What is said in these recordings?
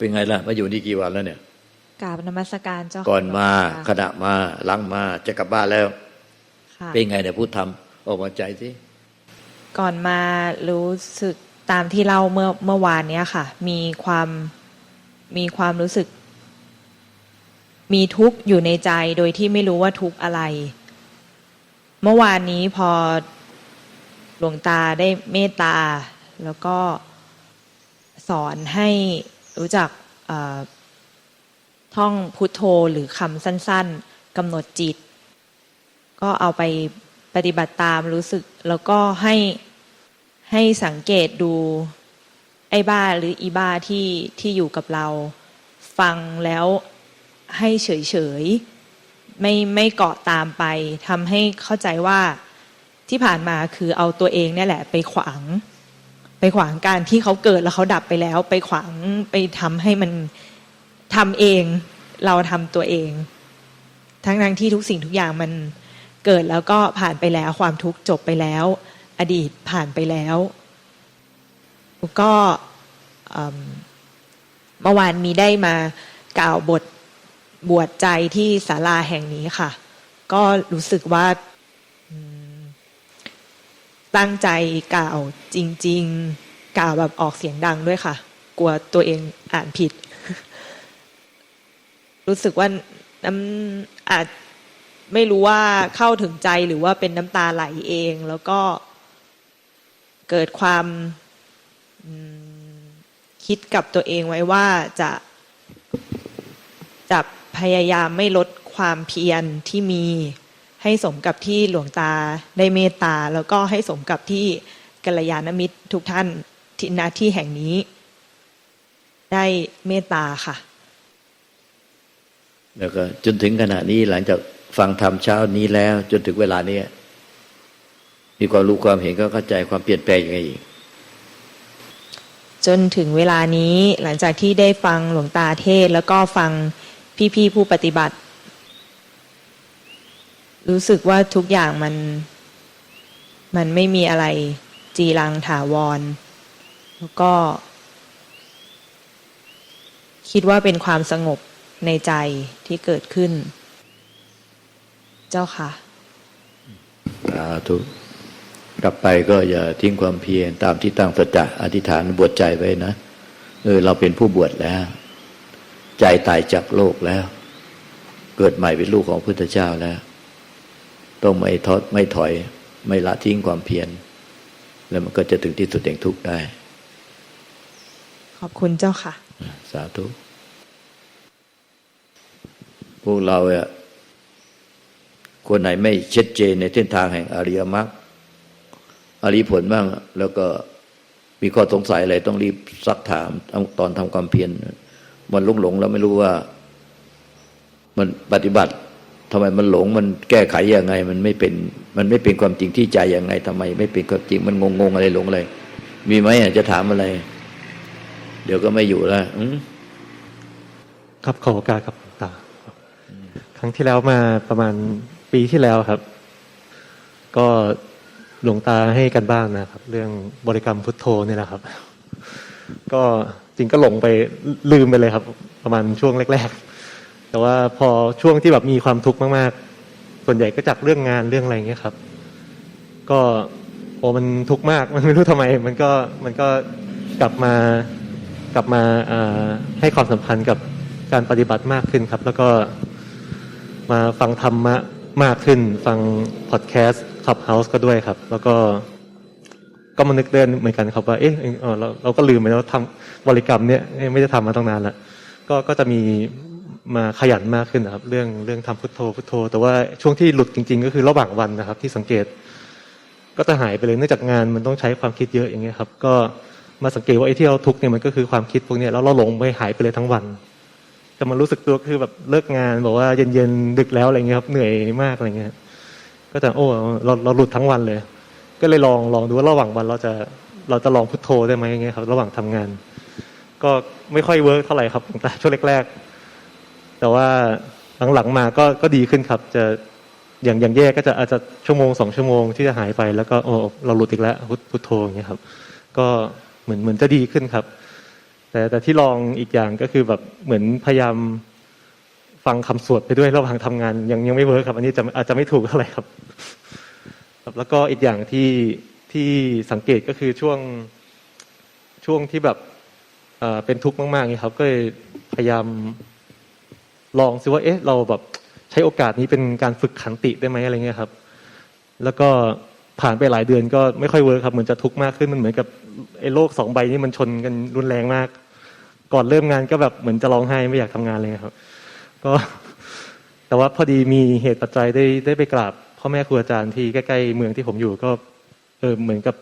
เป็นไงล่ะ มาอยู่นี่กี่วันแล้วเนี่ยกราบนมัสการเจ้าค่ะก่อนมาหลวงตขณะมาหลังมาจะกลับบ้านแล้วค่ะเป็นไงเนี่ยพูดทำออกมาใจสิก่อนมารู้สึกตามที่เล่าเมื่อเมื่อวานเนี้ยค่ะ มีความมีความรู้สึก มีทุกข์อยู่ในใจโดยที่ไม่รู้ว่าทุกข์อะไร เมื่อวานนี้พอหลวงตาได้เมตตา แล้วก็สอนให้ รู้จักท่องพุทโธหรือคำสั้น ๆกำหนดจิต ก็เอาไปปฏิบัติตามรู้สึก แล้วก็ให้ให้สังเกตดูไอ้บ้าหรืออีบ้าที่ที่อยู่กับเรา ฟังแล้วให้เฉยๆไม่ไม่เกาะตามไปทำให้เข้าใจว่าที่ผ่านมาคือเอาตัวเองเนี่ยแหละไปขวาง ไปขวางการที่เขาเกิดแล้วเขาดับไปแล้ว ไปขวางไปทำให้มันทำเอง เราทำตัวเอง ทั้งทั้งที่ทุกสิ่งทุกอย่างมันเกิดแล้วก็ผ่านไปแล้วความทุกข์จบไปแล้ว อดีตผ่านไปแล้วก็เมื่อวานมีได้มากล่าวบทบวชใจที่ศาลาแห่งนี้ค่ะ ก็รู้สึกว่า ตั้งใจกล่าวจริง ๆ กล่าวแบบออกเสียงดังด้วยค่ะ กลัวตัวเองอ่านผิด รู้สึกว่าน้ำอาจไม่รู้ว่าเข้าถึงใจหรือว่าเป็นน้ำตาไหลเอง แล้วก็เกิดความคิดกับตัวเองไว้ว่าจะจะพยายามไม่ลดความเพียรที่มี ให้สมกับที่หลวงตาได้เมตตา แล้วก็ให้สมกับที่กัลยาณมิตรทุกท่านที่ณที่แห่งนี้ ได้เมตตาค่ะ แล้วก็จนถึงขณะนี้หลังจากฟังธรรมเช้านี้แล้ว จนถึงเวลานี้มีความรู้ความเห็นก็เข้าใจความเปลี่ยนแปลงยังไงอีกจนถึงเวลานี้หลังจากที่ได้ฟังหลวงตาเทศน์แล้วก็ฟังพี่ๆผู้ปฏิบัติ รู้สึกว่าทุกอย่างมัน มันไม่มีอะไรจีรังถาวร แล้วก็ คิดว่าเป็นความสงบในใจที่เกิดขึ้น เจ้าค่ะสาธุกลับไปก็อย่าทิ้งความเพียรตามที่ตั้งสัจจะอธิษฐานบวชใจไว้นะเออเราเป็นผู้บวชแล้ว ใจตายจากโลกแล้ว เกิดใหม่เป็นลูกของพุทธเจ้าแล้ว ต้องไม่ทอดไม่ถอย ไม่ละทิ้งความเพียรแล้วมันก็จะถึงที่สุดแห่งทุกข์ได้ ขอบคุณเจ้าค่ะ สาธุพวกเราอะคนไหนไม่ชัดเจนในเส้นทางแห่งอริยมรรคอริยผลบ้าง แล้วก็มีข้อสงสัยอะไรต้องรีบซักถามตอนทำความเพียรมันหลงหลงๆแล้วไม่รู้ว่า มันปฏิบัติ ทำไมมันหลงมันแก้ไขยังไง มันไม่เป็นมันไม่เป็นความจริงที่ใจยังไงทำไม ไม่เป็นความจริงมันงงงอะไรหลงอะไรมีไหมอะจะถามอะไร เดี๋ยวก็ไม่อยู่แล้วครับขอโอกาสครับหลวงตาครั้งที่แล้วมาประมาณปีที่แล้วครับ ก็หลวงตาให้กันบ้านนะครับ เรื่องบริกรรมพุทโธนี่แหละครับ ก็จริงก็หลงไปลืมไปเลยครับ ประมาณช่วงแรก แต่ว่าพอช่วงที่แบบมีความทุกข์มากๆ ส่วนใหญ่ก็จากเรื่องงานเรื่องอะไรเงี้ยครับ ก็โอ้มันทุกข์มาก มันไม่รู้ทำไม มันก็มันก็กลับมากลับมาให้ความสำคัญกับการปฏิบัติมากขึ้นครับ แล้วก็มาฟังธรรมะมากขึ้น ฟังพอดแคสต์ขับเฮาส์ก็ด้วยครับ แล้วก็ก็มานึกเดินเหมือนกันครับว่าเอ๊ะเออเราเราก็ลืมไปแล้วทำบริกรรมเนี่ยไม่ได้ทำมาตั้งนานละก็ก็จะมี มาขยันมากขึ้นนะครับ เรื่องเรื่องทำพุทโธพุทโธ แต่ว่าช่วงที่หลุดจริง ๆ ก็คือระหว่างวันนะครับ ที่สังเกตก็จะหายไปเลยเนื่องจากงานมันต้องใช้ความคิดเยอะอย่างเงี้ยครับ ก็มาสังเกตว่าไอ้ที่เราทุกเนี่ยมันก็คือความคิดพวกเนี้ยแล้วเราหลงไปหายไปเลยทั้งวันแต่มารู้สึกตัวคือแบบเลิกงานบอกว่าเย็นๆดึกแล้วอะไรเงี้ยครับเหนื่อยมากอะไรเงี้ยก็จะโอ้เราเราหลุดทั้งวันเลย ก็เลยลองลองดูว่าระหว่างวันเราจะเราจะลองพุทโธได้ไหมอย่างเงี้ยครับ ระหว่างทำงาน ก็ไม่ค่อยเวิร์กเท่าไหร่ครับแต่ช่วงแรกๆ แต่ว่าหลังๆมาก็ก็ดีขึ้นครับ จะอย่างอย่างแย่ก็จะอาจจะชั่วโมงสองชั่วโมงที่จะหายไป แล้วก็โอ้เราหลุดอีกแล้วพุทโธอย่างเงี้ยครับ ก็เหมือนเหมือนจะดีขึ้นครับ แต่แต่ที่ลองอีกอย่างก็คือแบบเหมือนพยายามฟังคำสวดไปด้วยระหว่างทำงาน ยังยังไม่เวิร์คครับ อันนี้จะอาจจะไม่ถูกเท่าไหร่ครับ แล้วก็อีกอย่างที่ที่สังเกตก็คือช่วงช่วงที่แบบเป็นทุกข์มากๆนี่ครับ ก็พยายาม ลองซิว่าเอ๊ะเราแบบใช้โอกาสนี้เป็นการฝึกขันติได้ไหมอะไรเงี้ยครับ แล้วก็ผ่านไปหลายเดือนก็ไม่ค่อยเวิร์คครับเหมือนจะทุกข์มากขึ้นมันเหมือนกับไอ้โลกสองใบนี้มันชนกันรุนแรงมาก ก่อนเริ่มงานก็แบบเหมือนจะร้องไห้ไม่อยากทำงานเลยครับ ก็ แต่ว่าพอดีมีเหตุปัจจัยได้ได้ไปกราบพ่อแม่ครูอาจารย์ที่ใกล้ๆเมืองที่ผมอยู่ก็เออเหมือนกับ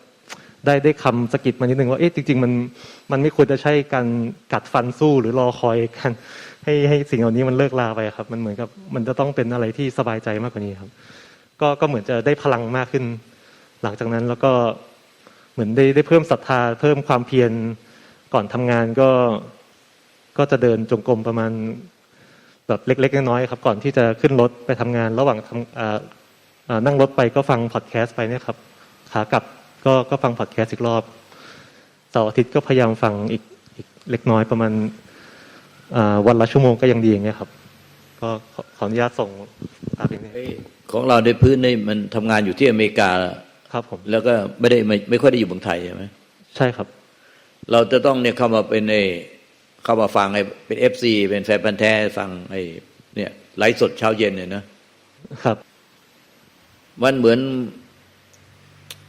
ได้ได้คำสกิดมานิดนึงว่าเอ๊ะจริง ๆ มันมันไม่ควรจะใช่การกัดฟันสู้หรือรอคอยกัน ให้ให้สิ่งเหล่านี้มันเลิกลาไปครับ มันเหมือนกับมันจะต้องเป็นอะไรที่สบายใจมากกว่านี้ครับ ก็ก็เหมือนจะได้พลังมากขึ้น หลังจากนั้นแล้วก็เหมือนได้ได้เพิ่มศรัทธา เพิ่มความเพียรก่อนทำงานก็ก็จะเดินจงกรมประมาณแบบเล็ก ๆ น้อยๆครับ ก่อนที่จะขึ้นรถไปทำงาน ระหว่างทำนั่งรถไปก็ฟังพอดแคสต์ไปเนี่ยครับขากลับก็ก็ฟังพอดแคสต์อีกรอบเสาร์อาทิตย์ก็พยายามฟังอีกอีกเล็กน้อยประมาณ วันละชั่วโมงก็ยังดีอย่างเงี้ยครับ ก็ขอขออนุญาตส่งอาเพียงนี้เอ้ยของเราในพื้นนี่มันทำงานอยู่ที่อเมริกาครับผมแล้วก็ไม่ได้ไม่ไม่ค่อยได้อยู่เมืองไทยใช่ไหมใช่ครับ เราจะต้องเนี่ยเข้ามาเป็นไอ้เข้ามาฟังไอ้เป็นเอฟซีเป็นแฟนพันธ์แท้ฟังไอ้เนี่ยไลฟ์สดเช้าเย็นเนี่ยนะครับ มันเหมือน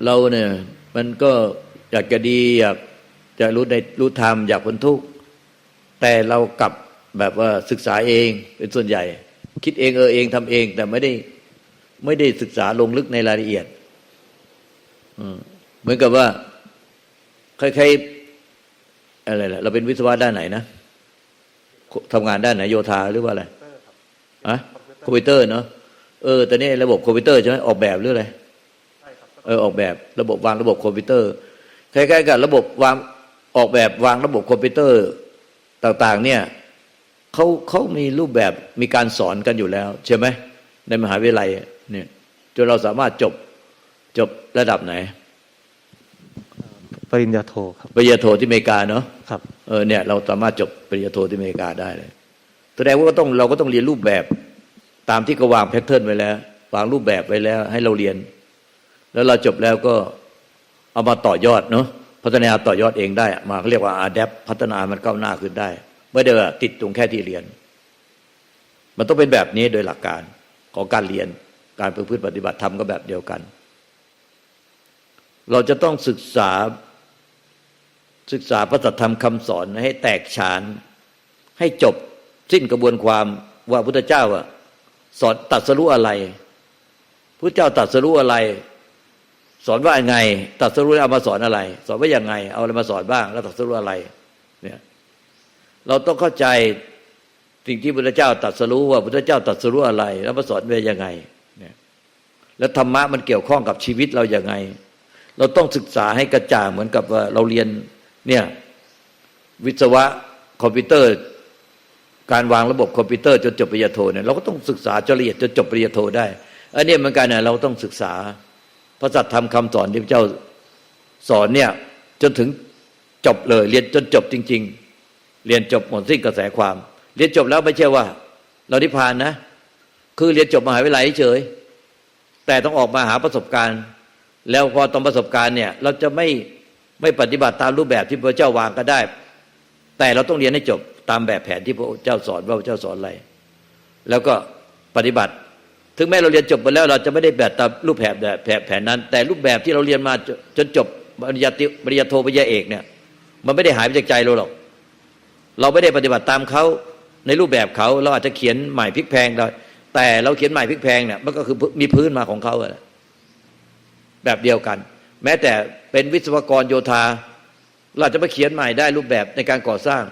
เราเนี่ย มันก็อยากจะดีอยากจะรู้ในรู้ธรรมอยากพ้นทุกข์ แต่เรากลับแบบว่าศึกษาเองเป็นส่วนใหญ่ คิดเองเออเองทำเอง แต่ไม่ได้ไม่ได้ศึกษาลงลึกในรายละเอียดอืมเหมือนกับว่าใครๆอะไรล่ะเราเป็นวิศวะด้านไหนนะทำงานด้านไหนโยธาหรือว่าอะไรอะคอมพิวเตอร์เนาะเออแต่นี่ระบบคอมพิวเตอร์ใช่ไหมออกแบบหรืออะไรเออออกแบบระบบวางระบบคอมพิวเตอร์คล้ายๆกับระบบวางออกแบบวางระบบคอมพิวเตอร์ ต่างๆเนี่ยเขาเขามีรูปแบบมีการสอนกันอยู่แล้ว ใช่ไหมในมหาวิทยาลัยเนี่ยจนเราสามารถจบจบระดับไหน ปริญญาโทครับ ปริญญาโทที่อเมริกาเนาะครับเออเนี่ยเราสามารถจบปริญญาโทที่อเมริกาได้เลยแสดงว่าก็ต้องเราก็ต้องเรียนรูปแบบตามที่เขาวางแพทเทิร์นไว้แล้ว วางรูปแบบไว้แล้ว ให้เราเรียน แล้วเราจบแล้วก็เอามาต่อยอดเนาะ พัฒนาต่อยอดเองได้ มาเขาเรียกว่าอาด p พัฒนามันก้าวหน้าขึ้นได้ ไม่ได้ว่าติดตรงแค่ที่เรียน มันต้องเป็นแบบนี้โดยหลักการของการเรียนการประพฤติปฏิบัติธรรมก็แบบเดียวกัน เราจะต้องศึกษาศึกษาพระธรรมคำสอนให้แตกฉาน ให้จบสิ้นกระบวนความว่าพุทธเจ้าอะสอนตัดสรู้อะไรพุทธเจ้าตัดสรู้อะไร สอนว่ายังไงตัดสรู้เอามาสอนอะไร สอนว่ายังไง เอาอะไรมาสอนบ้าง แล้วตัดสรู้อะไร เนี่ย เราต้องเข้าใจสิ่งที่พุทธเจ้าตัดสรู้ว่าพุทธเจ้าตัดสรู้อะไร แล้วมาสอนว่ายังไง เนี่ย แล้วธรรมะมันเกี่ยวข้องกับชีวิตเราอย่างไง เราต้องศึกษาให้กระจ่างเหมือนกับว่าเราเรียน เนี่ย วิศวะคอมพิวเตอร์ การวางระบบคอมพิวเตอร์จนจบปริญญาโทเนี่ยเราก็ต้องศึกษาจนละเอียดจนจบปริญญาโทได้อันนี้เหมือนกันเนี่ยเราต้องศึกษา พระสัทธรรมคำสอนที่พระเจ้าสอนเนี่ยจนถึงจบเลย เรียนจนจบจริง ๆ เรียนจบหมดสิ้นกระแสความ เรียนจบแล้วไม่ใช่ว่า เรานิพพานนะ คือเรียนจบมหาวิทยาลัยเฉย แต่ต้องออกมาหาประสบการณ์ แล้วพอตอนประสบการณ์เนี่ยเราจะไม่ไม่ปฏิบัติตามรูปแบบที่พระเจ้าวางก็ได้ แต่เราต้องเรียนให้จบตามแบบแผนที่พระเจ้าสอนว่าพระเจ้าสอนอะไร แล้วก็ปฏิบัติ ถึงแม้เราเรียนจบไปแล้วเราจะไม่ได้แบบตามรูปแบบแบบแผนนั้น แต่รูปแบบที่เราเรียนมาจจนจบปริญญาตรีปริญญาโทปริญญาเอกเนี่ย มันไม่ได้หายไปจากใจเราหรอก เราไม่ได้ปฏิบัติตามเขาในรูปแบบเขาเราอาจจะเขียนใหม่พลิกแพงได้แต่เราเขียนใหม่พลิกแพงเนี่ยมันก็คือมีพื้นมาของเขาอะแบบเดียวกัน แม้แต่เป็นวิศวกรโยธา เราจะไปเขียนใหม่ได้รูปแบบในการก่อสร้าง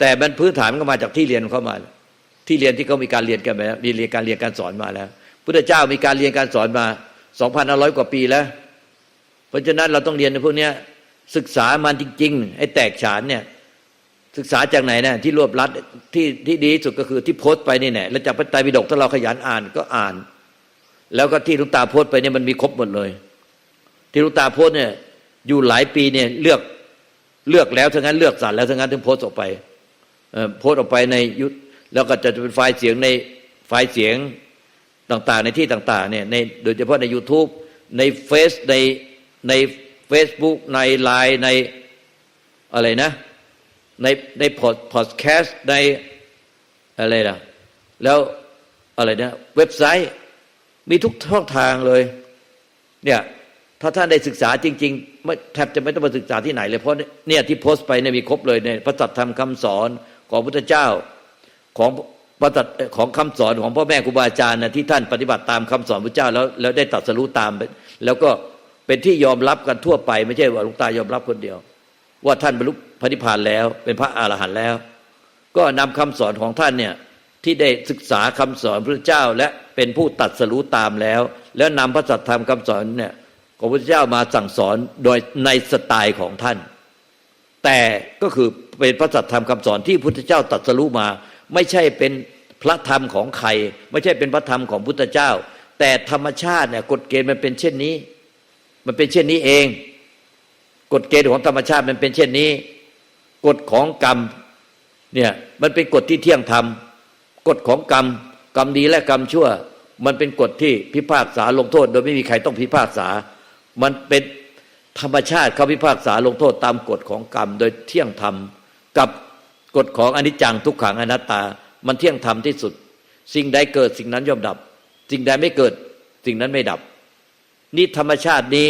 แต่มันพื้นฐานมันก็มาจากที่เรียนเข้ามา ที่เรียนที่เขามีการเรียนกันมาแล้วมีเรียนการเรียนการสอนมาแล้วพุทธเจ้ามีการเรียนการสอนมา2,500กว่าปีแล้ว เพราะฉะนั้นเราต้องเรียนในพวกนี้ศึกษามันจริงๆให้แตกฉานเนี่ยศึกษาจากไหนเนะที่รวบรัดที่ที่ดีสุดก็คือที่โพสต์ไปนี่แหละแล้วจากพระไตรปิฎกถ้าเราขยันอ่านก็อ่าน แล้วก็ที่ลุงตาโพสต์ไปเนี่ยมันมีครบหมดเลย ที่ลุงตาโพสต์เนี่ยอยู่หลายปีเนี่ยเลือกเลือกแล้วทั้งนั้นเลือกสรรแล้วทั้งนั้นถึงโพสต์ออกไปโพสต์ออกไปในยุทธ แล้วก็จะเป็นไฟล์เสียงในไฟล์เสียงต่างๆ ในที่ต่างๆเนี่ยในโดยเฉพาะใน YouTube ในเฟซในใน Facebook ในไลน์ในอะไรนะ ในในพอดพอดแคสต์ในอะไรนะแล้วอะไรนะเว็บไซต์มีทุกช่องทางเลยเนี่ยถ้าท่านได้ศึกษาจริงๆไม่แทบจะไม่ต้องมาศึกษาที่ไหนเลยเพราะเนี่ยที่โพสต์ไปเนี่ยมีครบเลยในพระสัทธรรมคำสอนของพุทธเจ้า ของพระของคำสอนของพ่อแม่ครูบาอาจารย์นะที่ท่านปฏิบัติตามคำสอนพระเจ้าแล้วแล้วได้ตรัสรู้ตาม แล้วก็เป็นที่ยอมรับกันทั่วไป ไม่ใช่ว่าหลุงตายอมรับคนเดียว ว่าท่านบรรลุพระนิพพานแล้ว เป็นพระอรหันต์แล้ว ก็นำคำสอนของท่านเนี่ยที่ได้ศึกษาคำสอนพระเจ้าและเป็นผู้ตัดสรู้ตามแล้ว แล้วนำพระสัทธรรมคำสอนเนี่ยของพระเจ้ามาสั่งสอนโดยในสไตล์ของท่าน แต่ก็คือเป็นพระสัทธรรมคำสอนที่พุทธเจ้าตรัสรู้มา ไม่ใช่เป็นพระธรรมของใคร ไม่ใช่เป็นพระธรรมของพุทธเจ้า แต่ธรรมชาติเนี่ยกฎเกณฑ์มันเป็นเช่นนี้ มันเป็นเช่นนี้เอง กฎเกณฑ์ของธรรมชาติมันเป็นเช่นนี้ กฎของกรรมเนี่ยมันเป็นกฎที่เที่ยงธรรมกฎของกรรม กรรมดีและกรรมชั่ว มันเป็นกฎที่พิพากษาลงโทษ โดยไม่มีใครต้องพิพากษา มันเป็นธรรมชาติเขาพิพากษาลงโทษตามกฎของกรรม โดยเที่ยงธรรมกับ กฎของอนิจจังทุกขังอนัตตา มันเที่ยงธรรมที่สุด สิ่งใดเกิดสิ่งนั้นย่อมดับ สิ่งใดไม่เกิด สิ่งนั้นไม่ดับ นี่ธรรมชาตินี้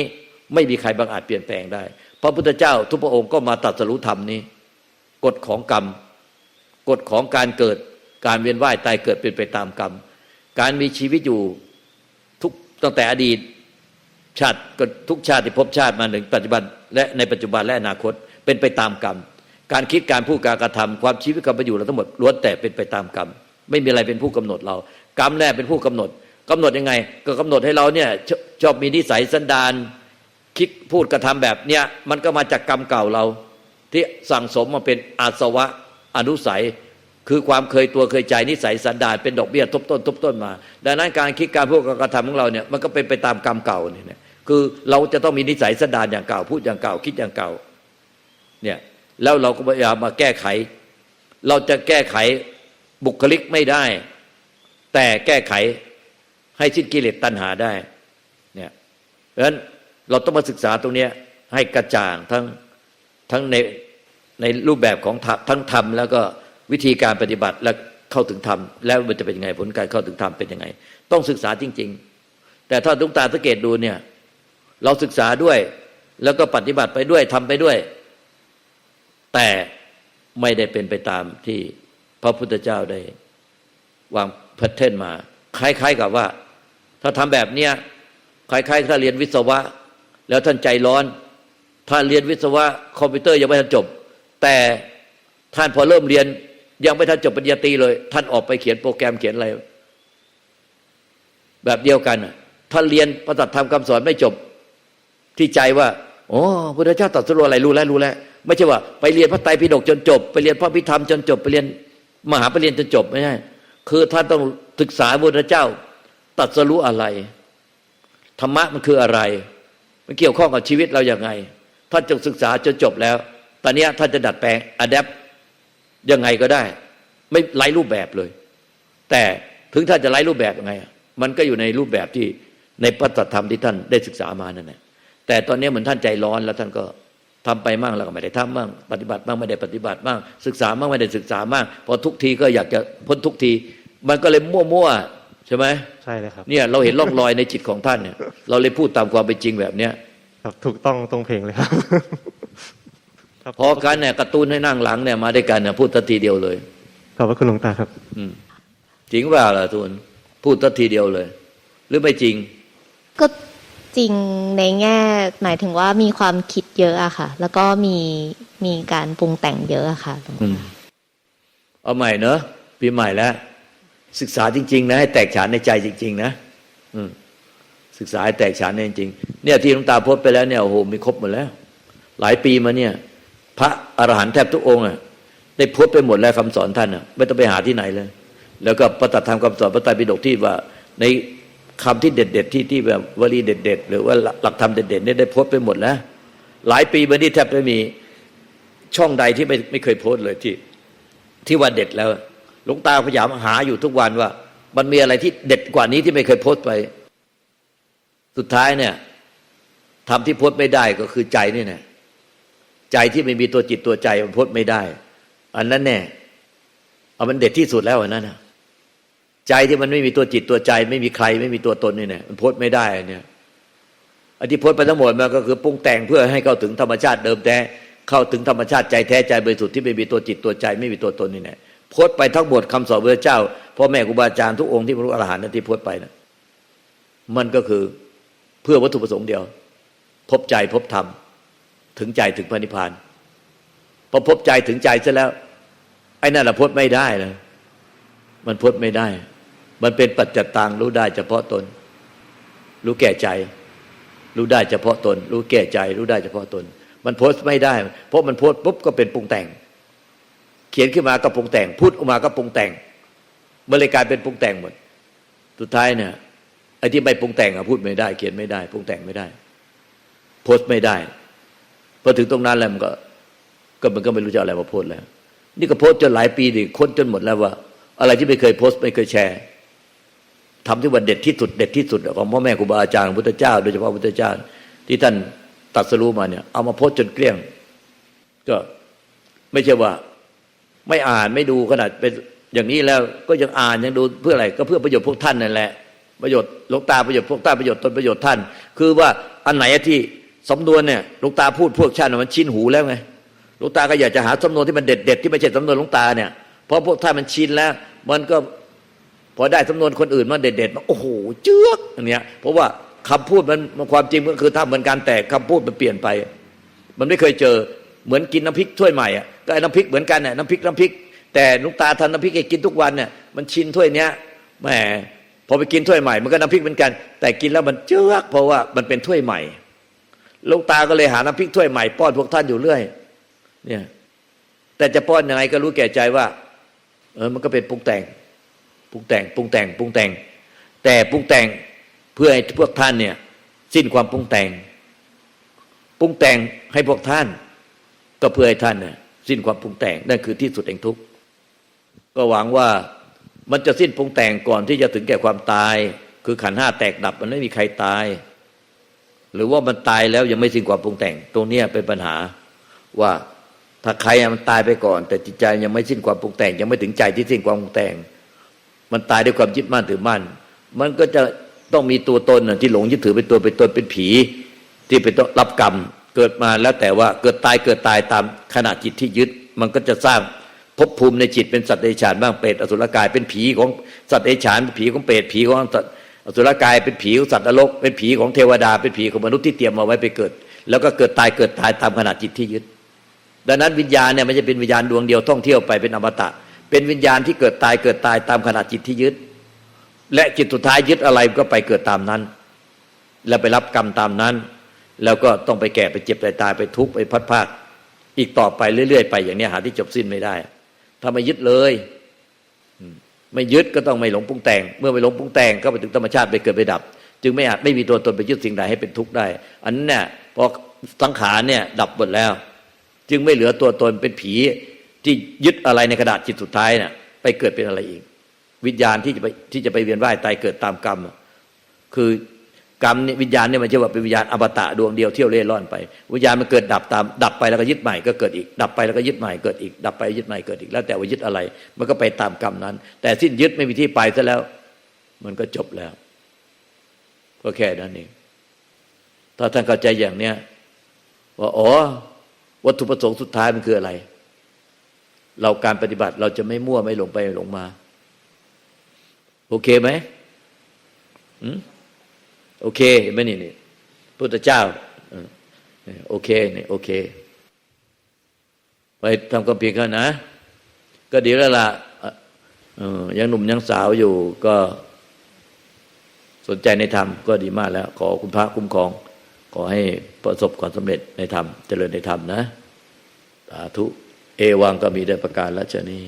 ไม่มีใครบังอาจเปลี่ยนแปลงได้ พระพุทธเจ้าทุกพระองค์ก็มาตรัสรู้ธรรมนี้ กฎของกรรม กฎของการเกิด การเวียนว่ายตายเกิดเป็นไปตามกรรม การมีชีวิตอยู่ทุกตั้งแต่อดีตชาติทุกชาติที่พบชาติมาถึงปัจจุบันและในปัจจุบันและอนาคตเป็นไปตามกรรม การคิดการพูดการกระทำความชีวิตความป็นอยู่เราทั้งหมดล้วนแต่เป็นไปตามกรรม ไม่มีอะไรเป็นผู้กำหนดเรา กรรมแรกเป็นผู้กำหนดกำหนดยังไง ก็กำหนดให้เราเนี่ยชชอบมีนิสัยสันดานคิดพูดกระทำแบบเนี้ยมันก็มาจากกรรมเก่าเรา ที่สั่งสมมาเป็นอาสวะอนุสัย คือความเคยตัวเคยใจนิสัยสันดานเป็นดอกเบี้ยทบต้นทบต้นมา ดังนั้นการคิดการพูดการกระทำของเราเนี่ยมันก็เป็นไปตามกรรมเก่าเนี่ยคือเราจะต้องมีนิสัยสันดานอย่างเก่า พูดอย่างเก่าคิดอย่างเก่าเนี่ย แล้วเราก็พยายามมาแก้ไข เราจะแก้ไขบุคลิกไม่ได้ แต่แก้ไขให้สิ้นกิเลสตัณหาได้เนี่ยเพราะฉะนั้นเราต้องมาศึกษาตรงนี้ให้กระจ่างทั้งทั้งในในรูปแบบของทั้งธรรม แล้วก็วิธีการปฏิบัติและเข้าถึงธรรมแล้วมันจะเป็นยังไงผลการเข้าถึงธรรมเป็นยังไง ต้องศึกษาจริง ๆ แต่ถ้าทุกตาสังเกตดูเนี่ย เราศึกษาด้วย แล้วก็ปฏิบัติไปด้วยทำไปด้วย แต่ไม่ได้เป็นไปตามที่พระพุทธเจ้าได้ วางแพทเทิร์นมา คล้ายๆกับว่า ถ้าทำแบบเนี้ยคล้ายๆถ้าเรียนวิศวะ แล้วท่านใจร้อนถ้าเรียนวิศวะ คอมพิวเตอร์ยังไม่ทันจบ แต่ท่านพอเริ่มเรียน ยังไม่ทันจบปริญญาตรีเลย ท่านออกไปเขียนโปรแกรมเขียนอะไร แบบเดียวกันท่านเรียนพระตัดธรรมคำสอนไม่จบ ที่ใจว่าโอ้พุทธเจ้าตรัสรู้อะไรรู้แล้วรู้แล้ว ไม่ใช่ว่า ไปเรียนพระไตรปิฎกจนจบ ไปเรียนพระพิธรรมจนจบ ไปเรียนมหาปรริญญาจนจบไม่ใช่คือท่านต้องศึกษาพระเจ้าตรัสรู้อะไรธรรมะมันคืออะไร มันเกี่ยวข้องกับชีวิตเราอย่างไงท่านจงศึกษาจนจบแล้ว ตอนนี้ท่านจะดัดแปลงอัดแอปยังไงก็ได้ ไม่ไร้รูปแบบเลย แต่ถึงท่านจะไร้รูปแบบยังไง มันก็อยู่ในรูปแบบที่ในพระธรรมที่ท่านได้ศึกษามานั่นแหละแต่ตอนนี้เหมือนท่านใจร้อนแล้วท่านก็ ทำไปมั่งแล้วก็ไม่ได้ทำมั่งปฏิบัติมั่งไม่ได้ปฏิบัติมั่งศึกษามั่งไม่ได้ศึกษามั่งพอทุกทีก็อยากจะพ้นทุกที มันก็เลยมั่วๆใช่ไหมใช่เลยครับเนี่ยเราเห็นร่องรอยในจิตของท่านเนี่ย เราเลยพูดตามความเป็นจริงแบบเนี้ยครับถูกต้องตรงเพลงเลยครับครับพอกันเนี่ยการ์ตูนให้นั่งหลังเนี่ยมาด้วยกันเนี่ยพูดทันทีเดียวเลยขอบพระคุณหลวงตาครับ อืมจริงว่าล่ะตูนพูดทันทีเดียวเลย หรือไม่จริง ก็ จริงในแง่หมายถึงว่ามีความคิดเยอะอะค่ะ แล้วก็มีมีการปรุงแต่งเยอะอะค่ะอืมเอาใหม่เนอะปีใหม่แล้ว ศึกษาจริง ๆ นะให้แตกฉานในใจจริง ๆ นะอืมศึกษาให้แตกฉานในจริง เนี่ยที่หลวงตาโพสต์ไปแล้วเนี่ยโอ้โหมีครบหมดแล้ว หลายปีมาเนี่ย พระอรหันต์แทบทุกองค์อะได้โพสต์ไปหมดแล้วคำสอนท่านอะไม่ต้องไปหาที่ไหนเลย แล้วก็ประตัดธรรมคำสอนพระไตรปิฎกที่ว่าใน คำที่เด็ด ๆ ที่ที่แบบวลีเด็ด ๆ หรือว่าหลักธรรมเด็ดๆเนี่ยได้โพสไปหมดแล้ว หลายปีมานี้แทบไม่มีช่องใดที่ไม่ไม่เคยโพสเลยที่ที่ว่าเด็ดแล้วหลวงตาพยายามหาอยู่ทุกวันว่า มันมีอะไรที่เด็ดกว่านี้ที่ไม่เคยโพสไป สุดท้ายเนี่ยทำที่โพสไม่ได้ก็คือใจนี่แน่ใจที่ไม่มีตัวจิตตัวใจมันโพสไม่ได้ อันนั้นแน่เอามันเด็ดที่สุดแล้วอันนั้นนะ ใจที่มันไม่มีตัวจิตตัวใจ ไม่มีใครไม่มีตัวตนนี่แน่มันพสต์ไม่ได้อันเนี่ยอันที่โพสต์ไปทั้งหมดมันก็คือปรุงแต่งเพื่อให้เข้าถึงธรรมชาติเดิมแท้เข้าถึงธรรมชาติใจแท้ใจบริสุทธิ์ที่ไม่มีตัวจิตตัวใจ ไม่มีตัวตนนี่แน่โพสต์ไปทั้งหมดคำสอนพระเจ้าพ่อแม่ครูบาอาจารย์ทุกองค์ที่พระอรหันต์นั้นที่พสต์ไปนะมันก็คือเพื่อวัตถุประสงค์เดียว พบใจพบธรรม ถึงใจถึงพระนิพพานพอพบใจถึงใจซะแล้ว ไอ้นั่นแหละพ้นไม่ได้เลยมันพ้นไม่ได้ มันเป็นปัจจัตตังรู้ได้เฉพาะตน รู้แก่ใจ รู้ได้เฉพาะตน รู้แก่ใจ รู้ได้เฉพาะตน มันโพสไม่ได้ เพราะมันโพสปุ๊บก็เป็นปรุงแต่ง เขียนขึ้นมาก็ปรุงแต่ง พูดออกมาก็ปรุงแต่งมันเลยกลายเป็นปรุงแต่งหมดสุดท้ายเนี่ยไอ้ที่ไม่ปรุงแต่งอะพูดไม่ได้ เขียนไม่ได้ปรุงแต่งไม่ได้ โพสต์ไม่ได้พอถึงตรงนั้นแล้วมันก็ ก็มันก็ไม่รู้จะอะไรมาโพสต์แล้ว นี่ก็โพสต์จนหลายปีดิค้นจนหมดแล้วว่า อะไรที่ไม่เคยโพสต์ไม่เคยแชร์ ทำที่ว่าเด็ดที่สุดเด็ดที่สุดของพ่อแม่ครูบาอาจารย์พุทธเจ้า โดยเฉพาะพุทธเจ้า ที่ท่านตัดสรู้มาเนี่ย เอามาโพสจนเกลี้ยง ก็ไม่ใช่ว่า ไม่อ่านไม่ดูขนาดเป็นอย่างนี้แล้วก็ยังอ่านยังดูเพื่ออะไร ก็เพื่อประโยชน์พวกท่านนั่นแหละประโยชน์ลวงตาประโยชน์พวกตาประโยชน์ตนประโยชน์ท่าน คือว่าอันไหนที่สำนวนเนี่ยลวงตาพูดพวกชาติมันชินหูแล้วไงลวงตาก็อยากจะหาสำนวนที่มันเด็ดเด็ดที่ไม่ใช่สำนวนลวงตาเนี่ยเพราะพวกท่านมันชินแล้ว มันก็ พอได้สำนวนคนอื่นมันเด็ดเด็ดมันโอ้โหเจือกอันเนี้ยเพราะว่าคำพูดมันความจริงก็คือถ้าเหมือนกันแต่คำพูดมันเปลี่ยนไป มันไม่เคยเจอเหมือนกินน้ำพริกถ้วยใหม่อะก็ไอ้น้ำพริกเหมือนกันเนี่ยน้ำพริกน้ำพริก แต่ลุงตาทำน้ำพริกให้กินทุกวันเนี่ยมันชินถ้วยเนี้ยแหมพอไปกินถ้วยใหม่มันก็น้ำพริกเหมือนกัน แต่กินแล้วมันเจือกเพราะว่ามันเป็นถ้วยใหม่ลวงตาก็เลยหาน้ำพริกถ้วยใหม่ป้อนพวกท่านอยู่เรื่อยเนี่ยแต่จะป้อนยังไงก็รู้แก่ใจว่าเออมันก็เป็นปรุงแต่ง ปรุงแต่งปรุงแต่งปรุงแต่ง แต่ปรุงแต่งเพื่อให้พวกท่านเนี่ย สิ้นความปรุงแต่งปรุงแต่งให้พวกท่าน ก็เพื่อให้ท่านเนี่ยสิ้นความปรุงแต่งนั่นคือที่สุดแห่งทุกข์ก็หวังว่ามันจะสิ้นปรุงแต่งก่อนที่จะถึงแก่ความตาย คือขันห้าแตกดับมันไม่มีใครตาย หรือว่ามันตายแล้วยังไม่สิ้นความปรุงแต่ง ตรงนี้เป็นปัญหาว่าถ้าใครมันตายไปก่อน แต่จิตใจยังไม่สิ้นความปรุงแต่ง ยังไม่ถึงใจที่สิ้นความปรุงแต่ง มันตายด้วยความยึดมั่นถือมั่น มันก็จะต้องมีตัวตนที่หลงยึดถือเป็นตัวเป็นตนเป็นผี ที่เป็นต้องรับกรรมเกิดมาแล้วแต่ว่าเกิดตายเกิดตายตามขนาดจิตที่ยึด มันก็จะสร้างภพภูมิในจิตเป็นสัตว์เดรัจฉานบ้างเปรตอสุรกายเป็นผีของสัตว์เดรัจฉานเป็นผีของเปรตผีของอสุรกายเป็นผีของสัตว์นรกเป็นผีของเทวดา เป็นผีของมนุษย์ที่เตรียมมาไว้ไปเกิด แล้วก็เกิดตายเกิดตายตามขนาดจิตที่ยึด ดังนั้นวิญญาณเนี่ยไม่ใช่เป็นวิญญาณดวงเดียวท่องเที่ยวไปเป็นอมตะ เป็นวิญญาณที่เกิดตายเกิดตายตามขนาดจิตที่ยึด และจิตสุดท้ายยึดอะไรก็ไปเกิดตามนั้น แล้วไปรับกรรมตามนั้น แล้วก็ต้องไปแก่ไปเจ็บไปตายไปทุกข์ไปพัดภาคอีกต่อไปเรื่อยๆไปอย่างนี้หาที่จบสิ้นไม่ได้ ถ้าไม่ยึดเลยไม่ยึดก็ต้องไม่หลงปรุงแต่ง เมื่อไม่หลงปรุงแต่งก็ไปถึงธรรมชาติไปเกิดไปดับ จึงไม่อาจไม่มีตัวตนไปยึดสิ่งใดให้เป็นทุกข์ได้ อันนั้นเนี่ยพอสังขารเนี่ยดับหมดแล้ว จึงไม่เหลือตัวตนเป็นผี ที่ยึดอะไรในกระดาษจิตสุดท้ายเนี่ยไปเกิดเป็นอะไรอีก วิญญาณที่จะไปที่จะไปเวียนว่ายตายเกิดตามกรรม คือกรรมเนี่ยวิญญาณเนี่ยมันจะว่าเป็นวิญญาณอมตะดวงเดียวเที่ยวเล่ร่อนไป วิญญาณมันเกิดดับตามดับไปแล้วก็ยึดใหม่ก็เกิดอีก ดับไปแล้วก็ยึดใหม่เกิดอีก ดับไปยึดใหม่เกิดอีก แล้วแต่ว่ายึดอะไร มันก็ไปตามกรรมนั้น แต่สิ้นยึดไม่มีที่ไปซะแล้ว มันก็จบแล้วก็แค่นั้นเองถ้าท่านเข้าใจอย่างเนี้ยว่าอ๋อวัตถุประสงค์สุดท้ายมันคืออะไร เราการปฏิบัติเราจะไม่มั่วไม่หลงไปหลงมา โอเคไหมโอเคเห็นไหมนี่นี่พุทธเจ้าโอเคนี่โอเค ไปทำความเพียรเขานะ ก็ดีแล้วล่ะยังหนุ่มยังสาวอยู่ก็สนใจในธรรมก็ดีมากแล้ว ขอคุณพระคุ้มครอง ขอให้ประสบความสำเร็จในธรรม เจริญในธรรมนะสาธุ เอวังก็มีได้ประการละชนี้